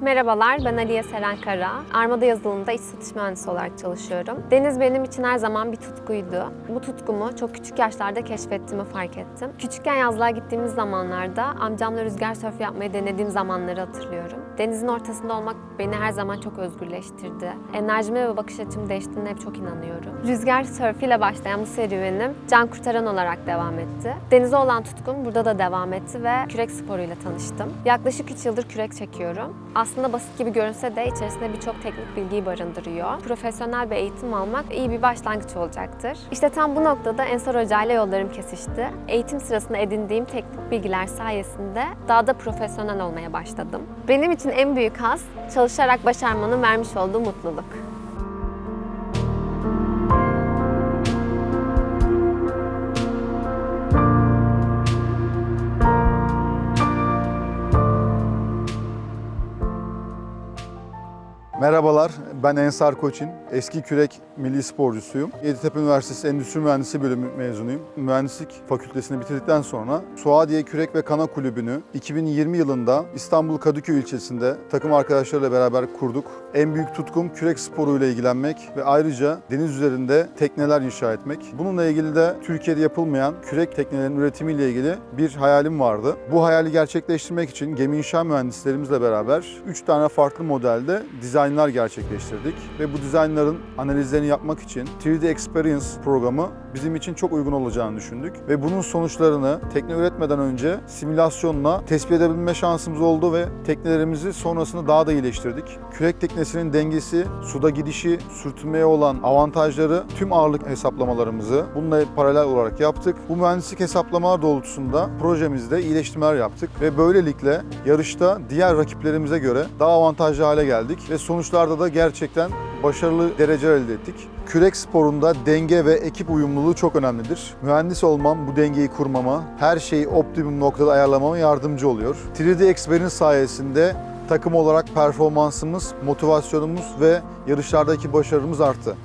Merhabalar, ben Aliye Seren Kara. Armada yazılımda iç satış mühendisi olarak çalışıyorum. Deniz benim için her zaman bir tutkuydu. Bu tutkumu çok küçük yaşlarda keşfettiğimi fark ettim. Küçükken yazlığa gittiğimiz zamanlarda amcamla rüzgar sörfü yapmayı denediğim zamanları hatırlıyorum. Denizin ortasında olmak beni her zaman çok özgürleştirdi. Enerjimi ve bakış açımı değiştiğine hep çok inanıyorum. Rüzgar sörfüyle başlayan bu serüvenim can kurtaran olarak devam etti. Denize olan tutkum burada da devam etti ve kürek sporuyla tanıştım. Yaklaşık 3 yıldır kürek çekiyorum. Aslında basit gibi görünse de içerisinde birçok teknik bilgiyi barındırıyor. Profesyonel bir eğitim almak iyi bir başlangıç olacaktır. İşte tam bu noktada Ensar Hoca ile yollarım kesişti. Eğitim sırasında edindiğim teknik bilgiler sayesinde daha da profesyonel olmaya başladım. Benim için en büyük haz çalışarak başarmanın vermiş olduğu mutluluk. Merhabalar, ben Ensar Koçin. Eski kürek milli sporcusuyum. Yeditepe Üniversitesi Endüstri Mühendisi bölümü mezunuyum. Mühendislik fakültesini bitirdikten sonra Suadiye Kürek ve Kana Kulübü'nü 2020 yılında İstanbul Kadıköy ilçesinde takım arkadaşlarıyla beraber kurduk. En büyük tutkum kürek sporuyla ilgilenmek ve ayrıca deniz üzerinde tekneler inşa etmek. Bununla ilgili de Türkiye'de yapılmayan kürek teknelerinin üretimiyle ilgili bir hayalim vardı. Bu hayali gerçekleştirmek için gemi inşa mühendislerimizle beraber 3 tane farklı modelde dizaynlar gerçekleştirdik ve bu dizaynların analizlerini yapmak için 3D Experience programı bizim için çok uygun olacağını düşündük ve bunun sonuçlarını tekne üretmeden önce simülasyonla tespit edebilme şansımız oldu ve teknelerimizi sonrasında daha da iyileştirdik. Kürek teknesinin dengesi, suda gidişi, sürtünmeye olan avantajları, tüm ağırlık hesaplamalarımızı bununla paralel olarak yaptık. Bu mühendislik hesaplamalar doğrultusunda projemizde iyileştirmeler yaptık ve böylelikle yarışta diğer rakiplerimize göre daha avantajlı hale geldik ve sonuçlarda da gerçekten başarılı dereceler elde ettik. Kürek sporunda denge ve ekip uyumluluğu çok önemlidir. Mühendis olmam bu dengeyi kurmama, her şeyi optimum noktada ayarlamama yardımcı oluyor. 3D Experience sayesinde takım olarak performansımız, motivasyonumuz ve yarışlardaki başarımız arttı.